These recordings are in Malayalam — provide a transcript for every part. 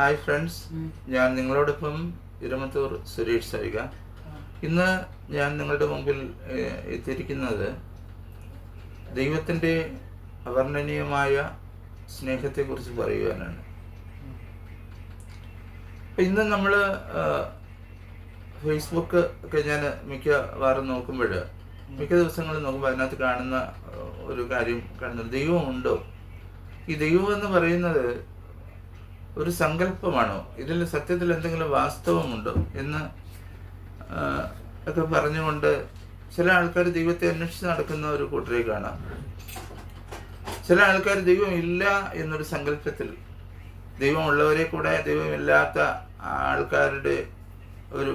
Hi friends. ഞാൻ നിങ്ങളോടൊപ്പം ഇരമത്തൂർ സുരേഷ് സരിക. ഇന്ന് ഞാൻ നിങ്ങളുടെ മുമ്പിൽ എത്തിയിരിക്കുന്നത് ദൈവത്തിന്റെ അവർണനീയമായ സ്നേഹത്തെക്കുറിച്ച് പറയുവാനാണ്. ഇന്ന് നമ്മൾ ഫേസ്ബുക്ക് ഒക്കെ ഞാൻ മിക്കവാറും നോക്കുമ്പോൾ മിക്ക ദിവസങ്ങളും നോക്കുമ്പോൾ അതിനകത്ത് കാണുന്ന ഒരു കാര്യം കാണുന്നത് ദൈവമുണ്ടോ? ഈ ദൈവം എന്ന് പറയുന്നത് ഒരു സങ്കല്പമാണോ? ഇതിൽ സത്യത്തിൽ എന്തെങ്കിലും വാസ്തവമുണ്ടോ എന്ന് ഒക്കെ പറഞ്ഞുകൊണ്ട് ചില ആൾക്കാർ ദൈവത്തെ അന്വേഷിച്ച് നടക്കുന്ന ഒരു കൂട്ടരെ കാണാം. ചില ആൾക്കാർ ദൈവം ഇല്ല എന്നൊരു സങ്കല്പത്തിൽ ദൈവമുള്ളവരെ കൂടെ ദൈവമില്ലാത്ത ആൾക്കാരുടെ ഒരു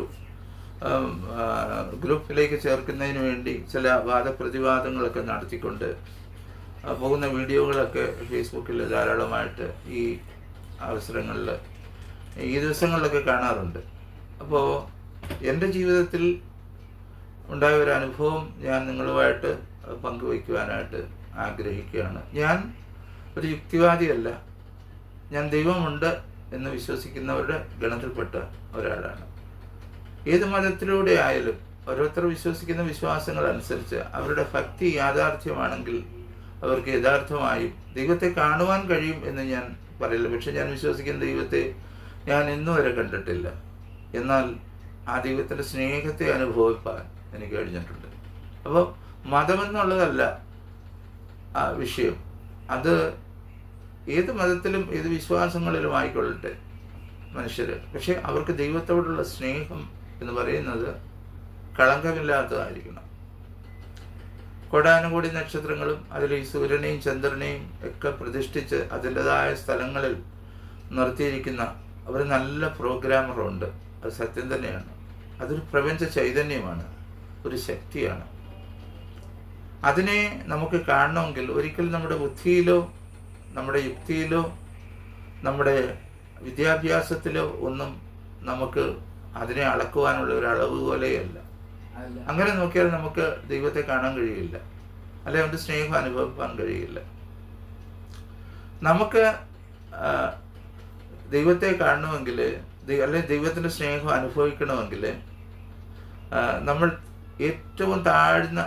ഗ്രൂപ്പിലേക്ക് ചേർക്കുന്നതിന് വേണ്ടി ചില വാദപ്രതിവാദങ്ങളൊക്കെ നടത്തിക്കൊണ്ട് പോകുന്ന വീഡിയോകളൊക്കെ ഫേസ്ബുക്കിൽ ധാരാളമായിട്ട് ഈ അവസരങ്ങളിൽ ഈ ദിവസങ്ങളിലൊക്കെ കാണാറുണ്ട്. അപ്പോൾ എന്റെ ജീവിതത്തിൽ ഉണ്ടായ ഒരു അനുഭവം ഞാൻ നിങ്ങളുമായിട്ട് പങ്കുവയ്ക്കുവാനായിട്ട് ആഗ്രഹിക്കുകയാണ്. ഞാൻ ഒരു യുക്തിവാദിയല്ല. ഞാൻ ദൈവമുണ്ട് എന്ന് വിശ്വസിക്കുന്നവരുടെ ഗണത്തിൽപ്പെട്ട ഒരാളാണ്. ഏത് മതത്തിലൂടെ ആയാലും ഓരോരുത്തർ വിശ്വസിക്കുന്ന വിശ്വാസങ്ങൾ അനുസരിച്ച് അവരുടെ ഭക്തി യാഥാർത്ഥ്യമാണെങ്കിൽ അവർക്ക് യഥാർത്ഥമായും ദൈവത്തെ കാണുവാൻ കഴിയും എന്ന് ഞാൻ പറയില്ല. പക്ഷെ ഞാൻ വിശ്വസിക്കുന്ന ദൈവത്തെ ഞാൻ ഇന്നു വരെ കണ്ടിട്ടില്ല. എന്നാൽ ആ ദൈവത്തിന്റെ സ്നേഹത്തെ അനുഭവിപ്പാൻ എനിക്ക് കഴിഞ്ഞിട്ടുണ്ട്. അപ്പോൾ മതമെന്നുള്ളതല്ല ആ വിഷയം. അത് ഏത് മതത്തിലും ഏത് വിശ്വാസങ്ങളിലും ആയിക്കൊള്ളട്ടെ മനുഷ്യർ. പക്ഷെ അവർക്ക് ദൈവത്തോടുള്ള സ്നേഹം എന്ന് പറയുന്നത് കളങ്കമില്ലാത്തതായിരിക്കണം. കോടാനുകൂടി നക്ഷത്രങ്ങളും അതിൽ ഈ സൂര്യനെയും ചന്ദ്രനെയും ഒക്കെ പ്രതിഷ്ഠിച്ച് അതിന്റെതായ സ്ഥലങ്ങളിൽ നിർത്തിയിരിക്കുന്ന ഒരു നല്ല പ്രോഗ്രാമറുണ്ട് അത് സത്യം തന്നെയാണ്. അതൊരു പ്രപഞ്ച ചൈതന്യമാണ്. ഒരു ശക്തിയാണ്. അതിനെ നമുക്ക് കാണണമെങ്കിൽ ഒരിക്കൽ നമ്മുടെ ബുദ്ധിയിലോ നമ്മുടെ യുക്തിയിലോ നമ്മുടെ വിദ്യാഭ്യാസത്തിലോ ഒന്നും നമുക്ക് അതിനെ അളക്കുവാനുള്ള ഒരു അളവ് പോലെയല്ല. അങ്ങനെ നോക്കിയാൽ നമുക്ക് ദൈവത്തെ കാണാൻ കഴിയില്ല. അല്ലെ അവന്റെ സ്നേഹം അനുഭവിക്കാൻ കഴിയില്ല. നമുക്ക് ദൈവത്തെ കാണണമെങ്കിൽ അല്ലെ ദൈവത്തിന്റെ സ്നേഹം അനുഭവിക്കണമെങ്കിൽ നമ്മൾ ഏറ്റവും താഴ്ന്ന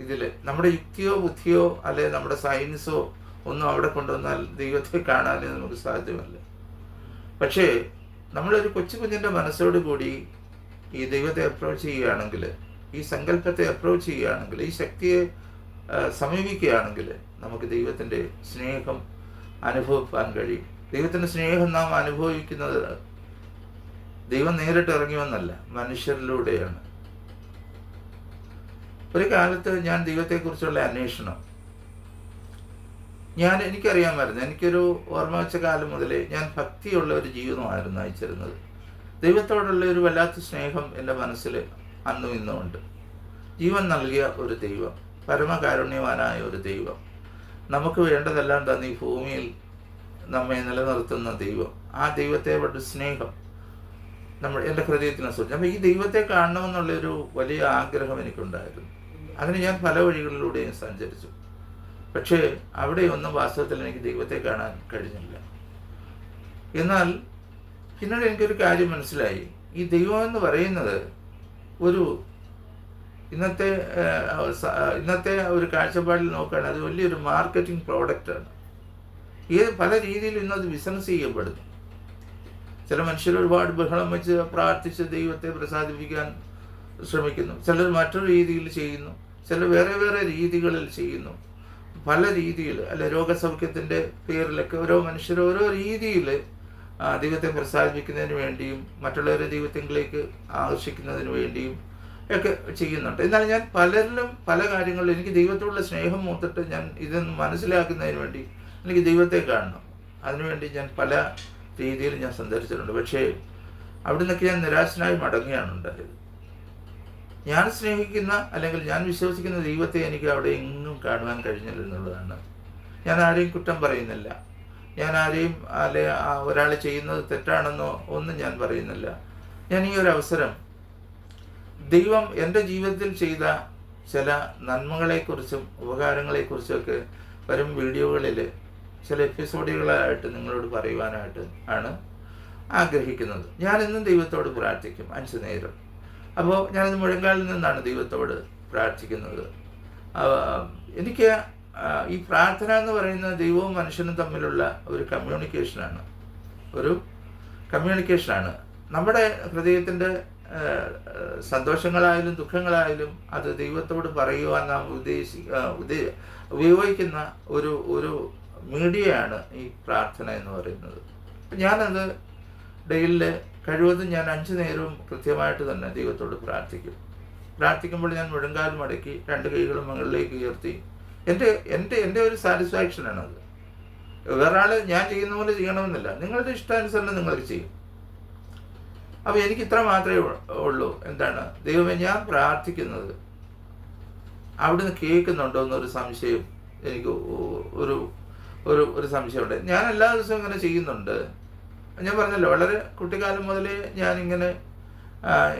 ഇതിൽ നമ്മുടെ യുക്തിയോ ബുദ്ധിയോ അല്ലെ നമ്മുടെ സയൻസോ ഒന്നും അവിടെ കൊണ്ടുവന്നാൽ ദൈവത്തെ കാണാൻ നമുക്ക് സാധ്യമല്ല. പക്ഷേ നമ്മളൊരു കൊച്ചു കുഞ്ഞിന്റെ മനസ്സോട് കൂടി ഈ ദൈവത്തെ അപ്രോച്ച് ചെയ്യുകയാണെങ്കിൽ ഈ സങ്കല്പത്തെ അപ്രോച്ച് ചെയ്യുകയാണെങ്കിൽ ഈ ശക്തിയെ സമീപിക്കുകയാണെങ്കിൽ നമുക്ക് ദൈവത്തിന്റെ സ്നേഹം അനുഭവിക്കാൻ കഴിയും. ദൈവത്തിന്റെ സ്നേഹം നാം അനുഭവിക്കുന്നത് ദൈവം നേരിട്ട് ഇറങ്ങിയെന്നല്ല മനുഷ്യരിലൂടെയാണ്. ഒരു കാലത്ത് ഞാൻ ദൈവത്തെക്കുറിച്ചുള്ള അന്വേഷണം. ഞാൻ എനിക്കറിയാമായിരുന്നു എനിക്കൊരു ഓർമ്മ വെച്ച കാലം മുതലേ ഞാൻ ഭക്തിയുള്ള ഒരു ജീവിതമായിരുന്നു നയിച്ചിരുന്നത്. ദൈവത്തോടുള്ള ഒരു വല്ലാത്ത സ്നേഹം എന്റെ മനസ്സിൽ അന്നും ഇന്നും ഉണ്ട്. ജീവൻ നൽകിയ ഒരു ദൈവം പരമകാരുണ്യവാനായ ഒരു ദൈവം. നമുക്ക് വേണ്ടതെല്ലാം തന്നെ ഈ ഭൂമിയിൽ നമ്മെ നിലനിർത്തുന്ന ദൈവം. ആ ദൈവത്തെ ഒരു സ്നേഹം നമ്മൾ എന്റെ ഹൃദയത്തിനെ സൂചിച്ചു അപ്പോൾ ഈ ദൈവത്തെ കാണണമെന്നുള്ളൊരു വലിയ ആഗ്രഹം എനിക്കുണ്ടായിരുന്നു. അതിന് ഞാൻ പല വഴികളിലൂടെയും സഞ്ചരിച്ചു. പക്ഷേ അവിടെയൊന്നും വാസ്തവത്തിൽ എനിക്ക് ദൈവത്തെ കാണാൻ കഴിഞ്ഞില്ല. എന്നാൽ പിന്നീട് എനിക്കൊരു കാര്യം മനസ്സിലായി. ഈ ദൈവം എന്ന് പറയുന്നത് ഒരു ഇന്നത്തെ ഇന്നത്തെ ഒരു കാഴ്ചപ്പാടിൽ നോക്കുകയാണെങ്കിൽ അത് വലിയൊരു മാർക്കറ്റിംഗ് പ്രോഡക്റ്റാണ്. ഏത് പല രീതിയിൽ ഇന്നത് ബിസിനസ് ചെയ്യപ്പെടുന്നു. ചില മനുഷ്യർ ഒരുപാട് ബഹളം വെച്ച് പ്രാർത്ഥിച്ച് ദൈവത്തെ പ്രസാദിപ്പിക്കാൻ ശ്രമിക്കുന്നു. ചിലർ മറ്റൊരു രീതിയിൽ ചെയ്യുന്നു. ചിലർ വേറെ വേറെ രീതികളിൽ ചെയ്യുന്നു. പല രീതിയിൽ അല്ലെ രോഗസൗഖ്യത്തിന്റെ പേരിലൊക്കെ ഓരോ മനുഷ്യർ ഓരോ രീതിയിൽ ദൈവത്തെ പ്രസാദിപ്പിക്കുന്നതിന് വേണ്ടിയും മറ്റുള്ളവരെ ദൈവത്തിലേക്ക് ആകർഷിക്കുന്നതിന് വേണ്ടിയും ഒക്കെ ചെയ്യുന്നുണ്ട്. എന്നാൽ ഞാൻ പലരിലും പല കാര്യങ്ങളിലും എനിക്ക് ദൈവത്തോടുള്ള സ്നേഹം മൂത്തിട്ട് ഞാൻ ഇതൊന്ന് മനസ്സിലാക്കുന്നതിന് വേണ്ടി എനിക്ക് ദൈവത്തെ കാണണം. അതിനുവേണ്ടി ഞാൻ പല രീതിയിൽ ഞാൻ സഞ്ചരിച്ചിട്ടുണ്ട്. പക്ഷേ അവിടെ നിന്നൊക്കെ ഞാൻ നിരാശനായി മടങ്ങുകയാണ് ഉണ്ടായത്. ഞാൻ സ്നേഹിക്കുന്ന അല്ലെങ്കിൽ ഞാൻ വിശ്വസിക്കുന്ന ദൈവത്തെ എനിക്ക് അവിടെ എങ്ങും കാണുവാൻ കഴിഞ്ഞില്ല എന്നുള്ളതാണ്. ഞാൻ ആരെയും കുറ്റം പറയുന്നില്ല. ഞാൻ ആരെയും അല്ലെ ഒരാൾ ചെയ്യുന്നത് തെറ്റാണെന്നോ ഒന്നും ഞാൻ പറയുന്നില്ല. ഞാൻ ഈ ഒരു അവസരം ദൈവം എന്റെ ജീവിതത്തിൽ ചെയ്ത ചില നന്മകളെക്കുറിച്ചും ഉപകാരങ്ങളെക്കുറിച്ചൊക്കെ വരും വീഡിയോകളിൽ ചില എപ്പിസോഡുകളായിട്ട് നിങ്ങളോട് പറയുവാനായിട്ട് ആണ് ആഗ്രഹിക്കുന്നത്. ഞാൻ ഇന്നും ദൈവത്തോട് പ്രാർത്ഥിക്കും അഞ്ച് നേരം. അപ്പോൾ ഞാനിന്ന് മുഴങ്കാലിൽ നിന്നാണ് ദൈവത്തോട് പ്രാർത്ഥിക്കുന്നത്. എനിക്ക് ഈ പ്രാർത്ഥന എന്ന് പറയുന്നത് ദൈവവും മനുഷ്യനും തമ്മിലുള്ള ഒരു കമ്മ്യൂണിക്കേഷനാണ് ഒരു കമ്മ്യൂണിക്കേഷനാണ് നമ്മുടെ ഹൃദയത്തിന്റെ സന്തോഷങ്ങളായാലും ദുഃഖങ്ങളായാലും അത് ദൈവത്തോട് പറയുവാൻ നാം ഉദ്ദേശി ഉദ്ദേ ഉപയോഗിക്കുന്ന ഒരു ഒരു മീഡിയയാണ് ഈ പ്രാർത്ഥന എന്ന് പറയുന്നത്. ഞാനത് ഡെയിലിൽ കഴിവതും ഞാൻ അഞ്ച് നേരവും കൃത്യമായിട്ട് തന്നെ ദൈവത്തോട് പ്രാർത്ഥിക്കും. പ്രാർത്ഥിക്കുമ്പോൾ ഞാൻ മുഴങ്കാലും മടക്കി രണ്ട് കൈകളും മുകളിലേക്ക് ഉയർത്തി എന്റെ എന്റെ എന്റെ ഒരു സാറ്റിസ്ഫാക്ഷനാണത് വേറെ ആൾ ഞാൻ ചെയ്യുന്ന പോലെ ചെയ്യണമെന്നില്ല. നിങ്ങളുടെ ഇഷ്ടാനുസരണം നിങ്ങൾക്ക് ചെയ്യും. അപ്പോൾ എനിക്ക് ഇത്ര മാത്രമേ ഉള്ളൂ. എന്താണ്? ദൈവമേ ഞാൻ പ്രാർത്ഥിക്കുന്നത്. അവിടുന്ന് കേൾക്കുന്നുണ്ടോ എന്നൊരു സംശയം എനിക്ക് ഒരു ഒരു ഒരു സംശയമുണ്ട്. ഞാൻ എല്ലാ ദിവസവും ഇങ്ങനെ ചെയ്യുന്നുണ്ട്. ഞാൻ പറഞ്ഞല്ലോ വളരെ കുട്ടിക്കാലം മുതലേ ഞാനിങ്ങനെ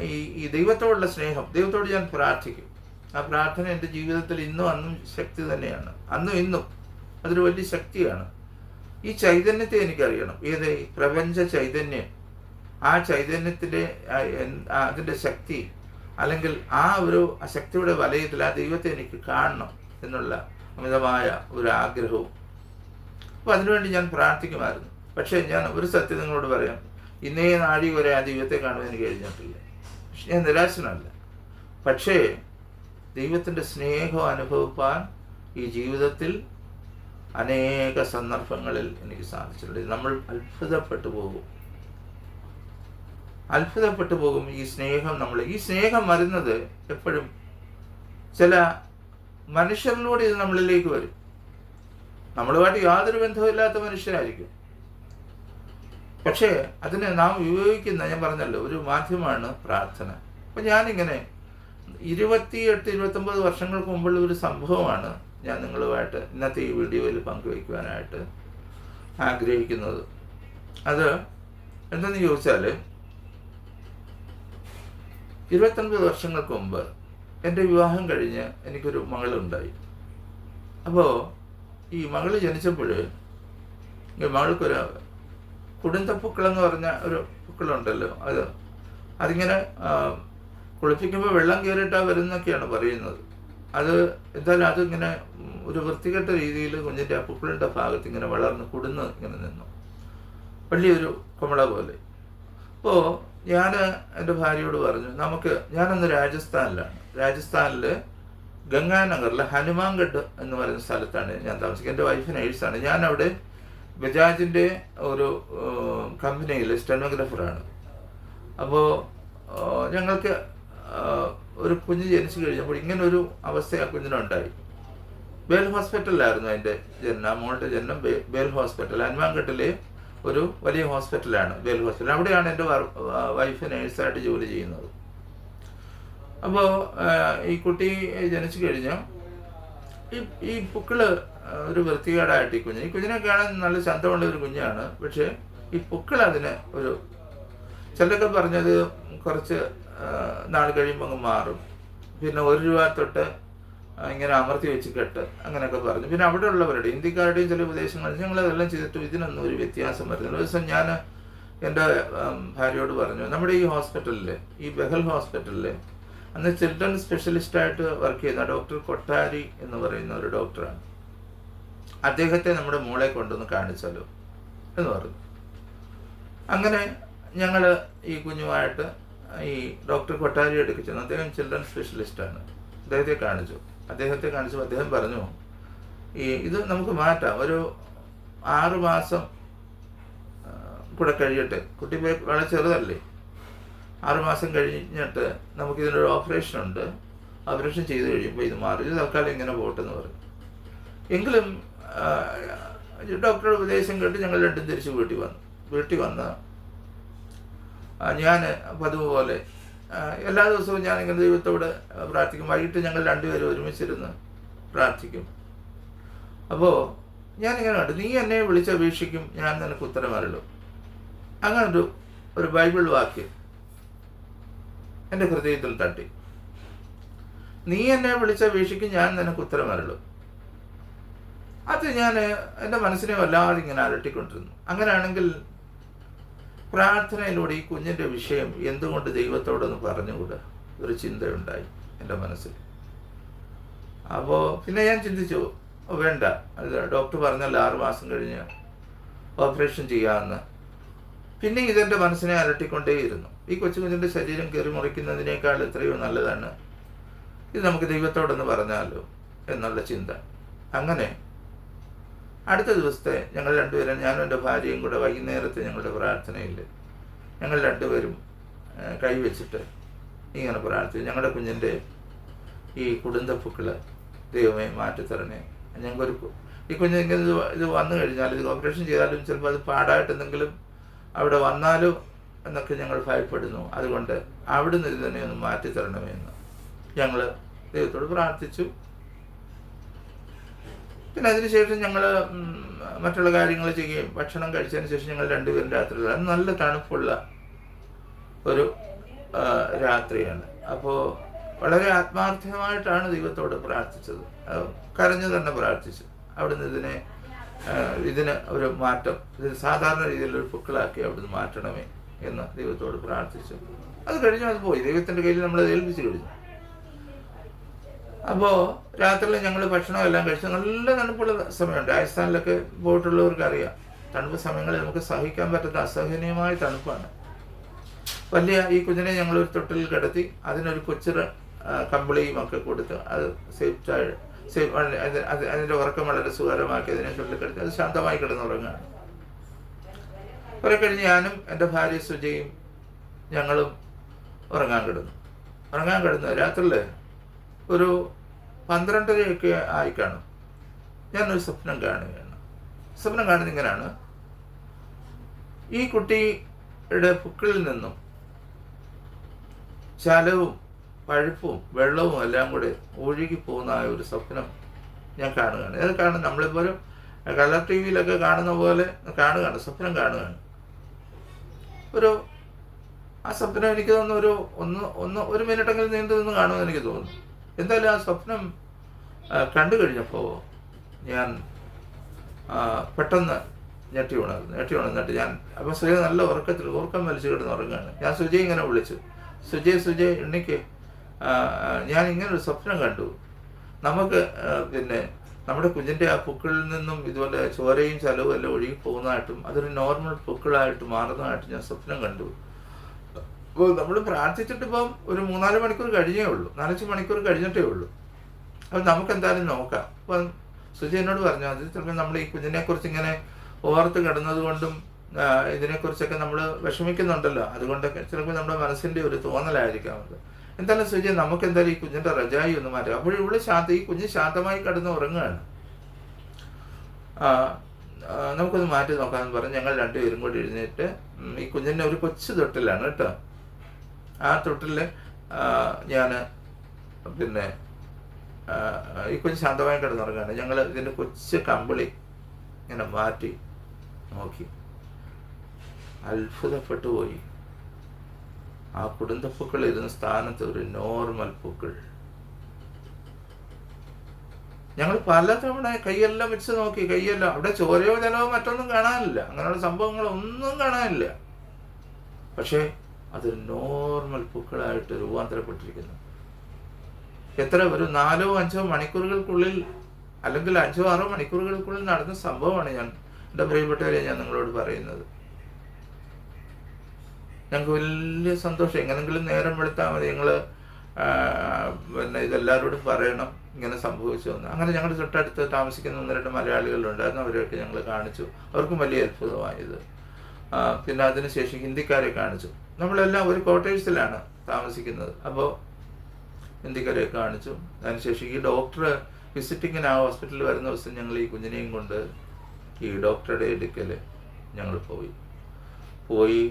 ഈ ഈ ദൈവത്തോടുള്ള സ്നേഹം ദൈവത്തോട് ഞാൻ പ്രാർത്ഥിക്കും. ആ പ്രാർത്ഥന എന്റെ ജീവിതത്തിൽ ഇന്നും അന്നും ശക്തി തന്നെയാണ്. അന്നും ഇന്നും അതൊരു വലിയ ശക്തിയാണ്. ഈ ചൈതന്യത്തെ എനിക്കറിയണം. ഏത്? പ്രപഞ്ച ചൈതന്യം. ആ ചൈതന്യത്തിന്റെ അതിന്റെ ശക്തി അല്ലെങ്കിൽ ആ ഒരു ശക്തിയുടെ വലയത്തിൽ ആ ദൈവത്തെ എനിക്ക് കാണണം എന്നുള്ള അമിതമായ ഒരു ആഗ്രഹവും. അപ്പോൾ അതിനുവേണ്ടി ഞാൻ പ്രാർത്ഥിക്കുമായിരുന്നു. പക്ഷേ ഞാൻ ഒരു സത്യം നിങ്ങളോട് പറയാം. ഇന്നേ നാഴി വരെ ആ ദൈവത്തെ കാണുവാൻ എനിക്ക് കഴിഞ്ഞിട്ടില്ല. പക്ഷെ ഞാൻ നിരാശനല്ല. പക്ഷേ ദൈവത്തിന്റെ സ്നേഹം അനുഭവിപ്പാൻ ഈ ജീവിതത്തിൽ അനേക സന്ദർഭങ്ങളിൽ എനിക്ക് സാധിച്ചിട്ടുണ്ട്. നമ്മൾ അത്ഭുതപ്പെട്ടു പോകും. അത്ഭുതപ്പെട്ടു പോകും ഈ സ്നേഹം നമ്മൾ ഈ സ്നേഹം വരുന്നത് എപ്പോഴും ചില മനുഷ്യരിലൂടെ ഇത് നമ്മളിലേക്ക് വരും. നമ്മളുമായിട്ട് യാതൊരു ബന്ധവുമില്ലാത്ത മനുഷ്യരായിരിക്കും. പക്ഷേ അതിനെ നാം ഉപയോഗിക്കുന്ന ഞാൻ പറഞ്ഞല്ലോ ഒരു മാധ്യമമാണ് പ്രാർത്ഥന. അപ്പം ഞാനിങ്ങനെ ഇരുപത്തിയെട്ട് ഇരുപത്തൊമ്പത് വർഷങ്ങൾക്ക് മുമ്പുള്ള ഒരു സംഭവമാണ് ഞാൻ നിങ്ങളുമായിട്ട് ഇന്നത്തെ ഈ വീഡിയോയിൽ പങ്കുവയ്ക്കുവാനായിട്ട് ആഗ്രഹിക്കുന്നത്. അത് എന്തെന്ന് ചോദിച്ചാൽ ഇരുപത്തൊൻപത് വർഷങ്ങൾക്ക് മുമ്പ് എന്റെ വിവാഹം കഴിഞ്ഞ് എനിക്കൊരു മകളുണ്ടായി. അപ്പോൾ ഈ മകൾ ജനിച്ചപ്പോൾ മകൾക്കൊരു കുടുംബപ്പുക്കളെന്ന് പറഞ്ഞ ഒരു പൂക്കളുണ്ടല്ലോ അത് അതിങ്ങനെ കുളിപ്പിക്കുമ്പോൾ വെള്ളം കയറിയിട്ടാ വരുന്നൊക്കെയാണ് പറയുന്നത്. അത് എന്തായാലും അതിങ്ങനെ ഒരു വൃത്തികെട്ട രീതിയിൽ കുഞ്ഞിന്റെ ആ പുക്കിളിന്റെ ഭാഗത്ത് ഇങ്ങനെ വളർന്ന് കുടുന്ന് ഇങ്ങനെ നിന്നു. വലിയൊരു കുമള പോലെ. അപ്പോൾ ഞാൻ എന്റെ ഭാര്യയോട് പറഞ്ഞു നമുക്ക് ഞാനന്ന് രാജസ്ഥാനിലാണ്. രാജസ്ഥാനിൽ ഗംഗാനഗറിലെ ഹനുമാൻഗഡ് എന്ന് പറയുന്ന സ്ഥലത്താണ് ഞാൻ താമസിക്കുന്നത്. എന്റെ വൈഫ് നേഴ്സാണ് ഞാൻ അവിടെ ബജാജിന്റെ ഒരു കമ്പനിയിൽ സ്റ്റെനോഗ്രാഫറാണ് അപ്പോൾ ഞങ്ങൾക്ക് ഒരു കുഞ്ഞ് ജനിച്ചു കഴിഞ്ഞപ്പോൾ ഇങ്ങനെ ഒരു അവസ്ഥ ആ കുഞ്ഞിനുണ്ടായി. ബേൽ ഹോസ്പിറ്റലിലായിരുന്നു അതിന്റെ ജനനം. മോളുടെ ജനനം ബേൽ ഹോസ്പിറ്റൽ അൻവാങ്കട്ടിലെ ഒരു വലിയ ഹോസ്പിറ്റലാണ് ബേൽ ഹോസ്പിറ്റൽ. അവിടെയാണ് എന്റെ വൈഫ് നേഴ്സായിട്ട് ജോലി ചെയ്യുന്നത്. അപ്പോൾ ഈ കുട്ടി ജനിച്ചു കഴിഞ്ഞു ഈ ഈ പുക്കിൾ ഒരു വൃത്തികേടായിട്ട് ഈ കുഞ്ഞ് ഈ കുഞ്ഞിനെ കാണാൻ നല്ല ശബ്ദമുള്ള ഒരു കുഞ്ഞാണ്. പക്ഷേ ഈ പുക്കിൾ അതിന് ഒരു ചിലരൊക്കെ പറഞ്ഞത് കുറച്ച് നാൾ കഴിയുമ്പോൾ അങ്ങ് മാറും. പിന്നെ ഒരു രൂപ തൊട്ട് ഇങ്ങനെ അമർത്തി വെച്ച് കെട്ട് അങ്ങനെയൊക്കെ പറഞ്ഞു. പിന്നെ അവിടെ ഉള്ളവരുടെ ഇന്ത്യക്കാരുടെയും ചില ഉപദേശങ്ങൾ ഞങ്ങളതെല്ലാം ചെയ്തിട്ട് ഇതിനൊന്നും ഒരു വ്യത്യാസം വരുന്നില്ല. ഒരു ദിവസം ഞാൻ എന്റെ ഭാര്യയോട് പറഞ്ഞു നമ്മുടെ ഈ ഹോസ്പിറ്റലിൽ ഈ ബഹൽ ഹോസ്പിറ്റലിൽ അന്ന് ചിൽഡ്രൻ സ്പെഷ്യലിസ്റ്റായിട്ട് വർക്ക് ചെയ്യുന്ന ഡോക്ടർ കൊട്ടാരി എന്ന് പറയുന്ന ഒരു ഡോക്ടറാണ്. അദ്ദേഹത്തെ നമ്മുടെ മോളെ കൊണ്ടൊന്ന് കാണിച്ചാലോ? എന്ന് പറഞ്ഞു. അങ്ങനെ ഞങ്ങൾ ഈ കുഞ്ഞുമായിട്ട് ഈ ഡോക്ടർ കൊട്ടാരി അടുക്ക് ചെന്നു. അദ്ദേഹം ചിൽഡ്രൻ സ്പെഷ്യലിസ്റ്റാണ് അദ്ദേഹത്തെ കാണിച്ചു. അദ്ദേഹത്തെ കാണിച്ചു അദ്ദേഹം പറഞ്ഞു ഈ ഇത് നമുക്ക് മാറ്റാം. ഒരു ആറ് മാസം ആ, കൂടെ കഴിയട്ടെ. കുട്ടി വളരെ ചെറുതല്ലേ. ആറ് മാസം കഴിഞ്ഞിട്ട് നമുക്ക് ഇതിനൊരു ഓപ്പറേഷൻ ഉണ്ട്. ഓപ്പറേഷൻ ചെയ്ത് കഴിയുമ്പോൾ ഇത് മാറി. ഇത് തൽക്കാലം ഇങ്ങനെ പോട്ടെന്ന് പറഞ്ഞു. എങ്കിലും ഡോക്ടറുടെ ഉപദേശം കേട്ട് ഞങ്ങൾ രണ്ടും തിരിച്ച് വീട്ടിൽ വന്നു. വീട്ടിൽ വന്ന് ഞാൻ പതിവ് പോലെ എല്ലാ ദിവസവും ഞാൻ ഇങ്ങനെ ദൈവത്തോട് പ്രാർത്ഥിക്കും. വൈകിട്ട് ഞങ്ങൾ രണ്ടുപേരും ഒരുമിച്ചിരുന്ന് പ്രാർത്ഥിക്കും. അപ്പോൾ ഞാനിങ്ങനെ കണ്ടു നീ എന്നെ വിളിച്ചപേക്ഷിക്കും ഞാൻ നിനക്ക് ഉത്തരം അരുളും അങ്ങനെ ഒരു ഒരു ബൈബിൾ വാക്യം എന്റെ ഹൃദയത്തിൽ തട്ടി. നീ എന്നെ വിളിച്ചപേക്ഷിക്കും ഞാൻ നിനക്ക് ഉത്തരം അരുളും അത് ഞാൻ എന്റെ മനസ്സിനെ വല്ലാതെ ഇങ്ങനെ അലട്ടിക്കൊണ്ടിരുന്നു. അങ്ങനെയാണെങ്കിൽ പ്രാർത്ഥനയിലൂടെ ഈ കുഞ്ഞിന്റെ വിഷയം എന്തുകൊണ്ട് ദൈവത്തോടൊന്ന് പറഞ്ഞുകൂടാ? ഒരു ചിന്തയുണ്ടായി എന്റെ മനസ്സിൽ. അപ്പോൾ പിന്നെ ഞാൻ ചിന്തിച്ചു വേണ്ട. ഡോക്ടർ പറഞ്ഞല്ലോ ആറു മാസം കഴിഞ്ഞ് ഓപ്പറേഷൻ ചെയ്യാമെന്ന് പിന്നെ ഇതെന്റെ മനസ്സിനെ അലട്ടിക്കൊണ്ടേയിരുന്നു. ഈ കൊച്ചു കുഞ്ഞിന്റെ ശരീരം കയറി മുറിക്കുന്നതിനേക്കാൾ എത്രയോ നല്ലതാണ്. ഇത് നമുക്ക് ദൈവത്തോടൊന്ന് പറഞ്ഞാലോ എന്നുള്ള ചിന്ത. അങ്ങനെ അടുത്ത ദിവസത്തെ ഞങ്ങൾ രണ്ടുപേരും ഞാനും എന്റെ ഭാര്യയും കൂടെ വൈകുന്നേരത്തെ ഞങ്ങളുടെ പ്രാർത്ഥനയിൽ ഞങ്ങൾ രണ്ടുപേരും കൈവച്ചിട്ട് ഇങ്ങനെ പ്രാർത്ഥിച്ചു. ഞങ്ങളുടെ കുഞ്ഞിന്റെ ഈ കുടുംബപ്പുക്കൾ ദൈവമേ മാറ്റിത്തരണേ. ഞങ്ങൾക്കൊരു ഈ കുഞ്ഞിങ്ങനെ ഇത് ഇത് വന്നു കഴിഞ്ഞാൽ ഇത് ഓപ്പറേഷൻ ചെയ്താലും ചിലപ്പോൾ അത് പാടായിട്ട് എന്തെങ്കിലും അവിടെ വന്നാലും എന്നൊക്കെ ഞങ്ങൾ ഭയപ്പെടുന്നു. അതുകൊണ്ട് അവിടുന്ന് ഇത് തന്നെ ഒന്ന് മാറ്റിത്തരണമെന്ന് ഞങ്ങൾ ദൈവത്തോട് പ്രാർത്ഥിച്ചു. പിന്നെ അതിനുശേഷം ഞങ്ങൾ മറ്റുള്ള കാര്യങ്ങൾ ചെയ്യുകയും ഭക്ഷണം കഴിച്ചതിന് ശേഷം ഞങ്ങൾ രണ്ടുപേരും രാത്രി അത് നല്ല തണുപ്പുള്ള ഒരു രാത്രിയാണ്. അപ്പോൾ വളരെ ആത്മാർത്ഥമായിട്ടാണ് ദൈവത്തോട് പ്രാർത്ഥിച്ചത്. കരഞ്ഞു തന്നെ പ്രാർത്ഥിച്ചു. അവിടുന്ന് ഇതിനെ ഇതിന് ഒരു മാറ്റം ഇതിന് സാധാരണ രീതിയിൽ ഒരു പുക്കളാക്കി അവിടുന്ന് മാറ്റണമേ എന്ന് ദൈവത്തോട് പ്രാർത്ഥിച്ചു. അത് കഴിഞ്ഞു അത് പോയി. ദൈവത്തിന്റെ കയ്യിൽ നമ്മൾ ഏൽപ്പിച്ചു കഴിഞ്ഞു. അപ്പോൾ രാത്രിയിൽ ഞങ്ങൾ ഭക്ഷണം എല്ലാം കഴിച്ചു നല്ല തണുപ്പുള്ള സമയമുണ്ട്. രാജസ്ഥാനിലൊക്കെ പോയിട്ടുള്ളവർക്ക് അറിയാം. തണുപ്പ് സമയങ്ങളിൽ നമുക്ക് സഹിക്കാൻ പറ്റുന്ന അസഹനീയമായ തണുപ്പാണ്. വലിയ ഈ കുഞ്ഞിനെ ഞങ്ങൾ ഒരു തൊട്ടിൽ കിടത്തി അതിനൊരു കൊച്ചിറ കമ്പിളിയും ഒക്കെ കൊടുത്ത് അത് സേഫ് സേഫ് അതിന്റെ ഉറക്കം വളരെ സുഖകരമാക്കി അതിനെ തൊട്ടിൽ കിടത്തി അത് ശാന്തമായി കിടന്നുറങ്ങുകയാണ്. കുറെ കഴിഞ്ഞ് ഞാനും എന്റെ ഭാര്യ സുജയും ഞങ്ങളും ഉറങ്ങാൻ കിടന്നു. ഉറങ്ങാൻ കിടന്നു രാത്രിയിൽ ഒരു പന്ത്രണ്ടരയൊക്കെ ആയി കാണും. ഞാനൊരു സ്വപ്നം കാണുകയാണ്. സ്വപ്നം കാണുന്നത് ഇങ്ങനെയാണ്. ഈ കുട്ടിയുടെ പുക്കളിൽ നിന്നും ശലവും പഴുപ്പും വെള്ളവും എല്ലാം കൂടെ ഒഴുകി പോകുന്ന ഒരു സ്വപ്നം ഞാൻ കാണുകയാണ്. അത് കാണും നമ്മളിപ്പോൾ ഒരു കളർ ടി വിയിലൊക്കെ കാണുന്ന പോലെ കാണുകയാണ് സ്വപ്നം കാണുകയാണ്. ഒരു ആ സ്വപ്നം എനിക്ക് തോന്നുന്നു ഒരു ഒന്ന് ഒന്ന് ഒരു മിനിറ്റെങ്കിലും നീണ്ടു നിന്ന് കാണുമെന്ന് എനിക്ക് തോന്നുന്നു. എന്തായാലും ആ സ്വപ്നം കണ്ടു കഴിഞ്ഞപ്പോൾ ഞാൻ പെട്ടെന്ന് ഞെട്ടി ഉണർന്നു. ഞെട്ടി ഉണർന്നിട്ട് ഞാൻ അപ്പം സുജയ നല്ല ഉറക്കത്തിൽ ഉറക്കം വലിച്ചു കിടന്ന് ഉറങ്ങുകയാണ്. ഞാൻ സുജയ് ഇങ്ങനെ വിളിച്ചു. സുജയ് സുജയ് എണ്ണിക്ക് ഞാൻ ഇങ്ങനെ ഒരു സ്വപ്നം കണ്ടു. നമുക്ക് പിന്നെ നമ്മുടെ കുഞ്ഞിന്റെ ആ പുക്കളിൽ നിന്നും ഇതുപോലെ ചോരയും ചലവും എല്ലാം ഒഴുകി പോകുന്നതായിട്ടും അതൊരു നോർമൽ പുക്കളായിട്ട് മാറുന്നതായിട്ട് ഞാൻ സ്വപ്നം കണ്ടു. അപ്പോൾ നമ്മൾ പ്രാർത്ഥിച്ചിട്ട് ഇപ്പം ഒരു മൂന്നാൽ മണിക്കൂർ കഴിഞ്ഞേ ഉള്ളൂ. നാലഞ്ച് മണിക്കൂർ കഴിഞ്ഞിട്ടേ ഉള്ളൂ. അപ്പോൾ നമുക്ക് എന്തായാലും നോക്കാം. അപ്പം സുജി എന്നോട് പറഞ്ഞു അത് ചിലപ്പോൾ നമ്മൾ ഈ കുഞ്ഞിനെ കുറിച്ച് ഇങ്ങനെ ഓർത്ത് കിടന്നത് കൊണ്ടും ഇതിനെക്കുറിച്ചൊക്കെ നമ്മൾ വിഷമിക്കുന്നുണ്ടല്ലോ. അതുകൊണ്ടൊക്കെ ചിലപ്പോൾ നമ്മുടെ മനസ്സിന്റെ ഒരു തോന്നലായിരിക്കാം അത്. എന്തായാലും സുജി നമുക്ക് എന്തായാലും ഈ കുഞ്ഞിന്റെ റജായി ഒന്ന് മാറ്റും. അപ്പോൾ ഇവിടെ ശാന്ത ഈ കുഞ്ഞ് ശാന്തമായി കിടന്ന് ഉറങ്ങുകയാണ്. നമുക്കൊന്ന് മാറ്റി നോക്കാമെന്ന് പറഞ്ഞ് ഞങ്ങൾ രണ്ടുപേരും കൂടി എഴുന്നേറ്റ് ഈ കുഞ്ഞിന്റെ ഒരു കൊച്ചു തൊട്ടിലാണ് കേട്ടോ. ആ തൊട്ടിൽ ഞാൻ പിന്നെ ഈ കൊച്ചു ശാന്തമായി കിടന്നിറങ്ങാണ്. ഞങ്ങൾ ഇതിന്റെ കൊച്ചു കമ്പിളി ഇങ്ങനെ മാറ്റി നോക്കി. അത്ഭുതപ്പെട്ടു പോയി. ആ കുടുംബപ്പൂക്കൾ ഇരുന്ന സ്ഥാനത്ത് ഒരു നോർമൽ പൂക്കൾ. ഞങ്ങൾ പലതവണ കൈയെല്ലാം വെച്ച് നോക്കി കൈയെല്ലാം അവിടെ ചോരയോ ജലമോ മറ്റൊന്നും കാണാനില്ല. അങ്ങനെയുള്ള സംഭവങ്ങളൊന്നും കാണാനില്ല. പക്ഷേ അതൊരു നോർമൽ പൂക്കളായിട്ട് രൂപാന്തരപ്പെട്ടിരിക്കുന്നു. എത്ര ഒരു നാലോ അഞ്ചോ മണിക്കൂറുകൾക്കുള്ളിൽ അല്ലെങ്കിൽ അഞ്ചോ ആറോ മണിക്കൂറുകൾക്കുള്ളിൽ നടന്ന സംഭവമാണ് ഞാൻ എന്റെ പ്രിയപ്പെട്ടവരെ ഞാൻ നിങ്ങളോട് പറയുന്നത്. ഞങ്ങൾക്ക് വലിയ സന്തോഷം. എങ്ങനെങ്കിലും നേരം വെളുത്താൽ മതി. ഞങ്ങൾ പിന്നെ ഇതെല്ലാവരോടും പറയണം ഇങ്ങനെ സംഭവിച്ചു എന്ന്. അങ്ങനെ ഞങ്ങളുടെ തൊട്ടടുത്ത് താമസിക്കുന്ന ഒന്ന് രണ്ട് മലയാളികളുണ്ടായിരുന്നു. അവരെയൊക്കെ ഞങ്ങൾ കാണിച്ചു. അവർക്കും വലിയ അത്ഭുതമായത്. പിന്നെ അതിനുശേഷം ഹിന്ദിക്കാരെ കാണിച്ചു. നമ്മളെല്ലാം ഒരു ക്വാർട്ടേഴ്സിലാണ് താമസിക്കുന്നത്. അപ്പോൾ ഹിന്ദിക്കാരെ കാണിച്ചു. അതിനുശേഷം ഈ ഡോക്ടർ വിസിറ്റിങ്ങിന് ആ ഹോസ്പിറ്റലിൽ വരുന്ന ദിവസം ഞങ്ങൾ ഈ കുഞ്ഞിനെയും കൊണ്ട് ഈ ഡോക്ടറുടെ എടുക്കൽ ഞങ്ങൾ പോയി. പോയി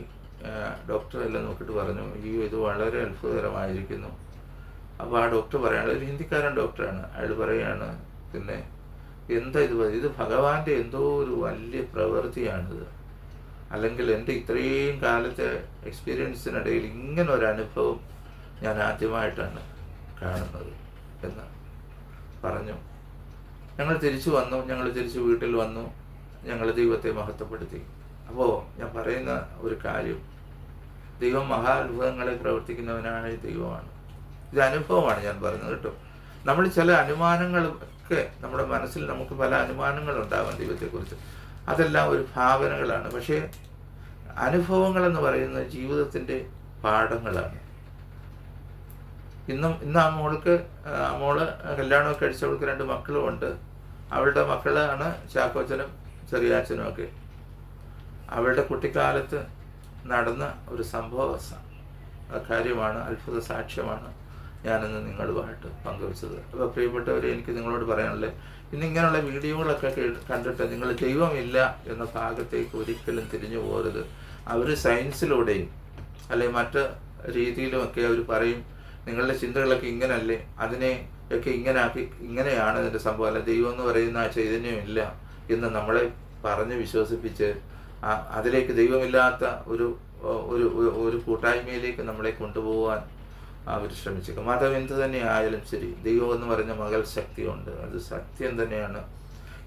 ഡോക്ടറെല്ലാം നോക്കിയിട്ട് പറഞ്ഞു ഈ ഇത് വളരെ അത്ഭുതകരമായിരിക്കുന്നു. അപ്പോൾ ആ ഡോക്ടർ പറയാണ് ഒരു ഹിന്ദിക്കാരൻ ഡോക്ടറാണ് അയാൾ പറയുകയാണ് പിന്നെ എന്താ ഇത്? ഇത് ഭഗവാന്റെ എന്തോ ഒരു വലിയ പ്രവൃത്തിയാണിത്. അല്ലെങ്കിൽ എന്റെ ഇത്രയും കാലത്തെ എക്സ്പീരിയൻസിനിടയിൽ ഇങ്ങനെ ഒരു അനുഭവം ഞാൻ ആദ്യമായിട്ടാണ് കാണുന്നത് എന്ന് പറഞ്ഞു. ഞങ്ങൾ തിരിച്ചു വന്നു. ഞങ്ങൾ തിരിച്ച് വീട്ടിൽ വന്നു. ഞങ്ങൾ ദൈവത്തെ മഹത്വപ്പെടുത്തി. അപ്പോൾ ഞാൻ പറയുന്ന ഒരു കാര്യം ദൈവം മഹാത്ഭുതങ്ങളെ പ്രവർത്തിക്കുന്നവനായ ദൈവമാണ്. ഇത് അനുഭവമാണ് ഞാൻ പറയുന്നത് കേട്ടോ. നമ്മൾ ചില അനുമാനങ്ങളൊക്കെ നമ്മുടെ മനസ്സിൽ നമുക്ക് പല അനുമാനങ്ങൾ ഉണ്ടാവാം ദൈവത്തെക്കുറിച്ച്. അതെല്ലാം ഒരു ഭാവനകളാണ്. പക്ഷേ അനുഭവങ്ങളെന്ന് പറയുന്നത് ജീവിതത്തിന്റെ പാഠങ്ങളാണ്. ഇന്നും ഇന്ന് ആ മോൾക്ക് ആ മോൾ കല്യാണമൊക്കെ കഴിച്ചവൾക്ക് രണ്ട് മക്കളുമുണ്ട്. അവളുടെ മക്കളാണ് ചാക്കോച്ചനും ചെറിയാച്ചനും ഒക്കെ. അവളുടെ കുട്ടിക്കാലത്ത് നടന്ന ഒരു സംഭവ കാര്യമാണ് അത്ഭുത സാക്ഷ്യമാണ് ഞാനിന്ന് നിങ്ങളുമായിട്ട് പങ്കുവച്ചത്. അപ്പോൾ പ്രിയപ്പെട്ടവരെ എനിക്ക് നിങ്ങളോട് പറയാനുള്ളത് ഇന്ന് ഇങ്ങനെയുള്ള വീഡിയോകളൊക്കെ കണ്ടിട്ട് നിങ്ങൾ ദൈവമില്ല എന്ന ഭാഗത്തേക്ക് ഒരിക്കലും തിരിഞ്ഞു പോകരുത്. അവർ സയൻസിലൂടെയും അല്ലെങ്കിൽ മറ്റ് രീതിയിലുമൊക്കെ അവർ പറയും നിങ്ങളുടെ ചിന്തകളൊക്കെ ഇങ്ങനല്ലേ അതിനെ ഒക്കെ ഇങ്ങനെ ആക്കി ഇങ്ങനെയാണ് ഇതിന്റെ സംഭവം. അല്ല ദൈവം എന്ന് പറയുന്ന ആ ചൈതന്യമില്ല എന്ന് നമ്മളെ പറഞ്ഞ് വിശ്വസിപ്പിച്ച് അതിലേക്ക് ദൈവമില്ലാത്ത ഒരു ഒരു- ഒരു കൂട്ടായ്മയിലേക്ക് നമ്മളെ കൊണ്ടുപോകാൻ അവർ ശ്രമിച്ചേക്കും. മതം എന്ത് തന്നെ ആയാലും ശരി ദൈവം എന്ന് പറഞ്ഞ മകൾ ശക്തിയുണ്ട്. അത് സത്യം തന്നെയാണ്.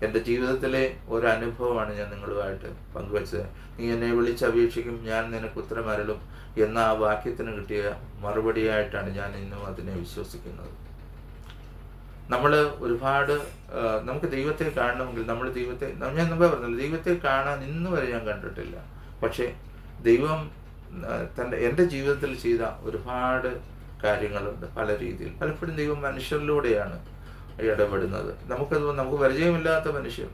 എന്റെ ജീവിതത്തിലെ ഒരു അനുഭവമാണ് ഞാൻ നിങ്ങളുമായിട്ട് പങ്കുവച്ചത്. നീ എന്നെ വിളിച്ചപേക്ഷിക്കും ഞാൻ നിനക്ക് ഉത്തരമരലും എന്ന ആ വാക്യത്തിന് കിട്ടിയ മറുപടിയായിട്ടാണ് ഞാൻ ഇന്നും അതിനെ വിശ്വസിക്കുന്നത്. നമ്മൾ ഒരുപാട് നമുക്ക് ദൈവത്തെ കാണണമെങ്കിൽ നമ്മൾ ദൈവത്തെ ഞാൻ മുമ്പേ പറഞ്ഞില്ല ദൈവത്തെ കാണാൻ ഇന്ന് വരെ ഞാൻ കണ്ടിട്ടില്ല. പക്ഷേ ദൈവം തന്റെ എന്റെ ജീവിതത്തിൽ ചെയ്ത ഒരുപാട് കാര്യങ്ങളുണ്ട് പല രീതിയിൽ. പലപ്പോഴും ദൈവം മനുഷ്യരിലൂടെയാണ് ഇടപെടുന്നത്. നമുക്കത് നമുക്ക് പരിചയമില്ലാത്ത മനുഷ്യർ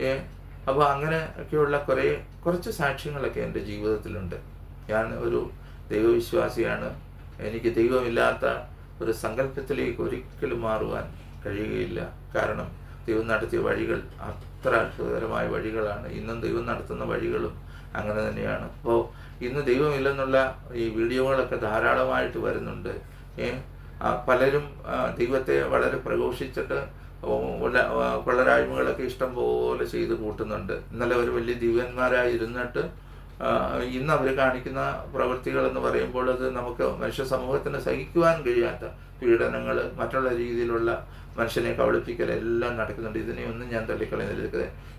ഏ? അപ്പോൾ അങ്ങനെ ഒക്കെയുള്ള കുറേ കുറച്ച് സാക്ഷ്യങ്ങളൊക്കെ എന്റെ ജീവിതത്തിലുണ്ട്. ഞാൻ ഒരു ദൈവവിശ്വാസിയാണ്. എനിക്ക് ദൈവമില്ലാത്ത ഒരു സങ്കല്പത്തിലേക്ക് ഒരിക്കലും മാറുവാൻ കഴിയുകയില്ല. കാരണം ദൈവം നടത്തിയ വഴികൾ അത്ര അത്ഭുതകരമായ വഴികളാണ്. ഇന്നും ദൈവം നടത്തുന്ന വഴികളും അങ്ങനെ തന്നെയാണ്. അപ്പോൾ ഇന്ന് ദൈവമില്ലെന്നുള്ള ഈ വീഡിയോകളൊക്കെ ധാരാളമായിട്ട് വരുന്നുണ്ട്. പലരും ദൈവത്തെ വളരെ പ്രഘോഷിച്ചിട്ട് കൊള്ളരായ്മകളൊക്കെ ഇഷ്ടം പോലെ ചെയ്ത് കൂട്ടുന്നുണ്ട്. ഇന്നലെ ഒരു വലിയ ദിവ്യന്മാരായി ഇരുന്നിട്ട് ഇന്ന് അവർ കാണിക്കുന്ന പ്രവൃത്തികൾ എന്ന് പറയുമ്പോൾ അത് നമുക്ക് മനുഷ്യ സമൂഹത്തിന് സഹിക്കുവാൻ കഴിയാത്ത പീഡനങ്ങൾ മറ്റുള്ള രീതിയിലുള്ള മനുഷ്യനെ കബളിപ്പിക്കൽ എല്ലാം നടക്കുന്നുണ്ട്. ഇതിനെയൊന്നും ഞാൻ തള്ളിക്കളയുന്നില്ല.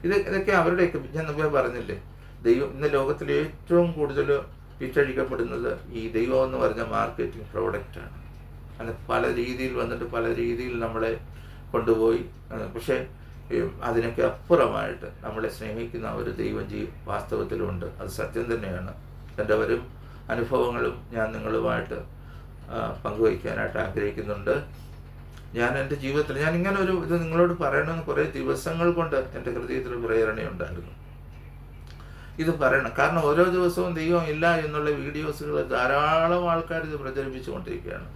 ഇത് ഇതൊക്കെ അവരുടെയൊക്കെ ഞാൻ മുമ്പേ പറഞ്ഞില്ലേ? ദൈവം ഇന്ന് ലോകത്തിൽ ഏറ്റവും കൂടുതൽ വിറ്റഴിക്കപ്പെടുന്നത് ഈ ദൈവം എന്ന് പറഞ്ഞ മാർക്കറ്റിംഗ് പ്രോഡക്റ്റാണ് അങ്ങനെ പല രീതിയിൽ വന്നിട്ട് പല രീതിയിൽ നമ്മളെ കൊണ്ടുപോയി. പക്ഷേ അതിനൊക്കെ അപ്പുറമായിട്ട് നമ്മളെ സ്നേഹിക്കുന്ന ഒരു ദൈവം ജീ വാസ്തവത്തിലുണ്ട്. അത് സത്യം തന്നെയാണ്. എന്റെ വരും അനുഭവങ്ങളും ഞാൻ നിങ്ങളുമായിട്ട് പങ്കുവയ്ക്കാനായിട്ട് ആഗ്രഹിക്കുന്നുണ്ട്. ഞാൻ എന്റെ ജീവിതത്തിൽ ഞാൻ ഇങ്ങനെ ഒരു ഇത് നിങ്ങളോട് പറയണമെന്ന് കുറേ ദിവസങ്ങൾ കൊണ്ട് എന്റെ ഹൃദയത്തിൽ പ്രേരണയുണ്ടായിരുന്നു. ഇത് പറയണം. കാരണം ഓരോ ദിവസവും ദൈവം ഇല്ല എന്നുള്ള വീഡിയോസുകൾ ധാരാളം ആൾക്കാർ ഇത് പ്രചരിപ്പിച്ചുകൊണ്ടിരിക്കുകയാണ്.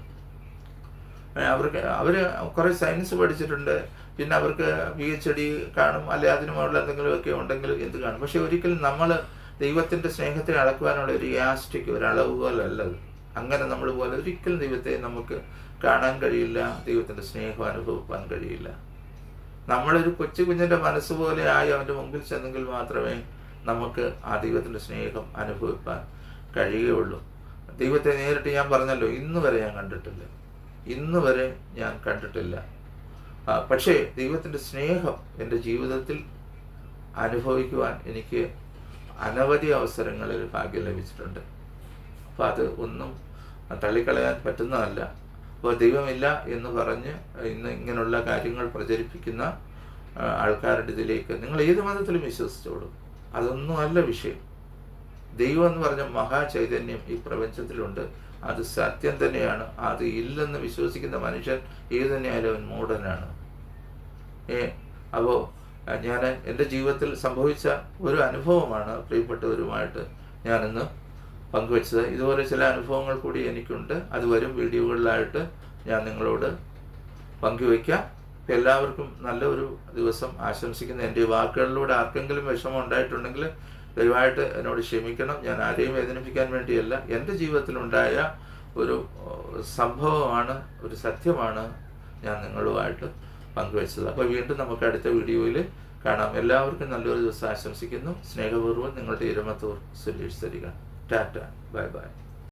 അവർക്ക് അവർ കുറേ സയൻസ് പഠിച്ചിട്ടുണ്ട്. പിന്നെ അവർക്ക് പി എച്ച് ഡി കാണും. അല്ലെ അതിനുമുള്ള മുകളിൽ എന്തെങ്കിലുമൊക്കെ ഉണ്ടെങ്കിൽ എന്ത് കാണും. പക്ഷെ ഒരിക്കലും നമ്മൾ ദൈവത്തിന്റെ സ്നേഹത്തെ അളക്കുവാനുള്ള ഒരു യാസ്റ്റിക് ഒരു അളവ് പോലല്ല അത്. അങ്ങനെ നമ്മൾ പോലെ ഒരിക്കലും ദൈവത്തെ നമുക്ക് കാണാൻ കഴിയില്ല. ദൈവത്തിന്റെ സ്നേഹം അനുഭവിക്കാൻ കഴിയില്ല. നമ്മളൊരു കൊച്ചു കുഞ്ഞിന്റെ മനസ്സ് പോലെ ആയി അവന്റെ മുമ്പിൽ ചെന്നെങ്കിൽ മാത്രമേ നമുക്ക് ആ ദൈവത്തിന്റെ സ്നേഹം അനുഭവിക്കാൻ കഴിയുകയുള്ളൂ. ദൈവത്തെ നേരിട്ട് ഞാൻ പറഞ്ഞല്ലോ ഇന്ന് വരെ ഞാൻ കണ്ടിട്ടില്ല. ഇന്ന് വരെ ഞാൻ കണ്ടിട്ടില്ല. പക്ഷേ ദൈവത്തിന്റെ സ്നേഹം എന്റെ ജീവിതത്തിൽ അനുഭവിക്കുവാൻ എനിക്ക് അനവധി അവസരങ്ങളിൽ ഭാഗ്യം ലഭിച്ചിട്ടുണ്ട്. അപ്പോൾ അത് ഒന്നും തള്ളിക്കളയാൻ പറ്റുന്നതല്ല. അപ്പോൾ ദൈവമില്ല എന്ന് പറഞ്ഞ് ഇന്ന് ഇങ്ങനെയുള്ള കാര്യങ്ങൾ പ്രചരിപ്പിക്കുന്ന ആൾക്കാരുടെ ഇതിലേക്ക് നിങ്ങൾ ഏത് മതത്തിലും വിശ്വസിച്ചോളൂ. അതൊന്നും അല്ല വിഷയം. ദൈവം എന്ന് പറഞ്ഞ മഹാചൈതന്യം ഈ പ്രപഞ്ചത്തിലുണ്ട്. അത് സത്യം തന്നെയാണ്. അത് ഇല്ലെന്ന് വിശ്വസിക്കുന്ന മനുഷ്യൻ ഏത് തന്നെയായാലും അവൻ മൂടനാണ് ഏ അപ്പോൾ ഞാൻ എന്റെ ജീവിതത്തിൽ സംഭവിച്ച ഒരു അനുഭവമാണ് പ്രിയപ്പെട്ടവരുമായിട്ട് ഞാനിന്ന് പങ്കുവച്ചത്. ഇതുപോലെ ചില അനുഭവങ്ങൾ കൂടി എനിക്കുണ്ട്. അത് വരും വീഡിയോകളിലായിട്ട് ഞാൻ നിങ്ങളോട് പങ്കുവയ്ക്കാം. എല്ലാവർക്കും നല്ലൊരു ദിവസം ആശംസിക്കുന്ന. എന്റെ വാക്കുകളിലൂടെ ആർക്കെങ്കിലും വിഷമം ഉണ്ടായിട്ടുണ്ടെങ്കിൽ ദയവായിട്ട് എന്നോട് ക്ഷമിക്കണം. ഞാൻ ആരെയും വേദനിപ്പിക്കാൻ വേണ്ടിയല്ല. എന്റെ ജീവിതത്തിലുണ്ടായ ഒരു സംഭവമാണ് ഒരു സത്യമാണ് ഞാൻ നിങ്ങളുമായിട്ട് പങ്കുവച്ചത്. അപ്പോൾ വീണ്ടും നമുക്ക് അടുത്ത വീഡിയോയിൽ കാണാം. എല്ലാവർക്കും നല്ലൊരു ദിവസം ആശംസിക്കുന്നു. സ്നേഹപൂർവം നിങ്ങളുടെ ഇരമത്തൂർ സുരേഷ് തരിക. ടാറ്റ. Bye bye.